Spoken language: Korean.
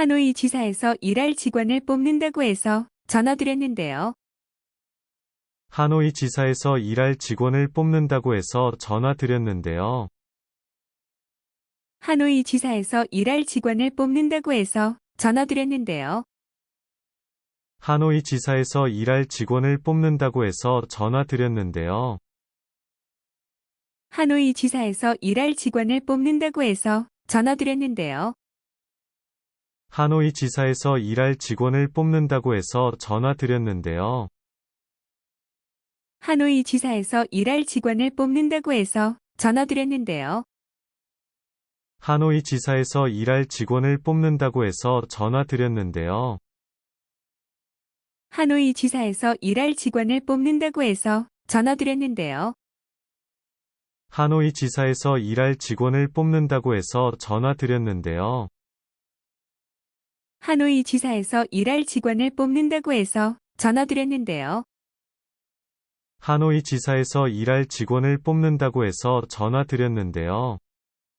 하노이 지사에서 일할 직원을 뽑는다고 해서 전화드렸는데요. 하노이 지사에서 일할 직원을 뽑는다고 해서 전화 드렸는데요. 하노이 지사에서 일할 직원을 뽑는다고 해서 전화드렸는데요. 하노이 지사에서 일할 직원을 뽑는다고 해서 전화 드렸는데요. 하노이 지사에서 일할 직원을 뽑는다고 해서 전화드렸는데요. 하노이 지사에서 일할 직원을 뽑는다고 해서 전화 드렸는데요. 하노이 지사에서 일할 직원을 뽑는다고 해서 전화 드렸는데요. 하노이 지사에서 일할 직원을 뽑는다고 해서 전화 드렸는데요. 하노이 지사에서 일할 직원을 뽑는다고 해서 전화 드렸는데요. 하노이 지사에서 일할 직원을 뽑는다고 해서 전화 드렸는데요. 하노이 지사에서 일할 직원을 뽑는다고 해서 전화드렸는데요. 하노이 지사에서 일할 직원을 뽑는다고 해서 전화 드렸는데요.